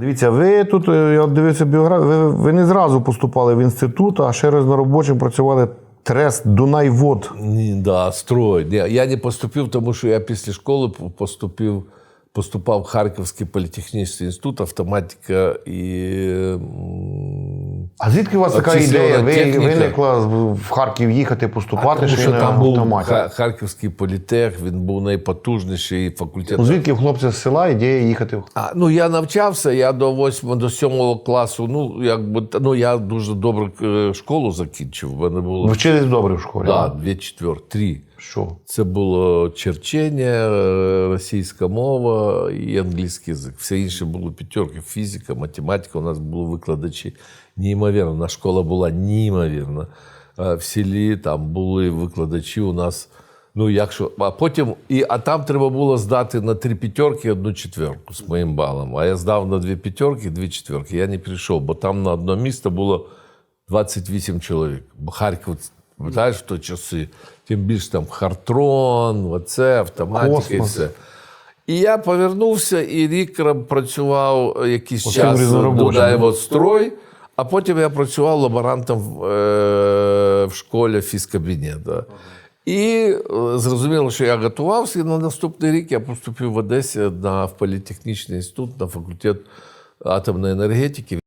Дивіться, ви тут, е, я дивився біографію, ви, ви не зразу поступали в інститут, а ще раз на робочим працювали Трест Дунайвод. Ні, да, строй. Ні, Я не поступив, тому що я після школи поступив, поступав в Харківський політехнічний інститут, автоматика і. А звідки у вас така ідея? Ви виникла в Харків їхати, поступати, Тому що, не там був автоматі? Харківський політех, він був найпотужніший факультет. Ну, звідки хлопця з села ідея їхати? в- А, ну я навчався, я до 8 до 7 класу. Ну, якби ну я дуже добре школу закінчив. Мене було вчились добре в школі? да, дві четвер, три. Що? Це було черчення, е, російська мова і англійський язик. Все інше було п'ятерки. Фізика, математика. У нас були викладачі неймовірно. Наша школа була неймовірна. Е, В селі там були викладачі у нас. Ну, якщо, а потім, і, а там треба було здати на три п'ятерки одну четверку з моїм балом. А я здав на дві п'ятерки, дві четверки. Я не прийшов, бо там на одне місто було 28 чоловік. Бо Харків, пам'ятаєш, в ті часи, тим більше там Хартрон, оце, автоматика і Космос. все. І я повернувся, і рік працював якийсь Оцим час різноробочим, додай строй, а потім я працював лаборантом в, е, в школі фізкабінету. І е, зрозуміло, що я готувався, і на наступний рік я поступив в Одесі на в політехнічний інститут на факультет атомної енергетики.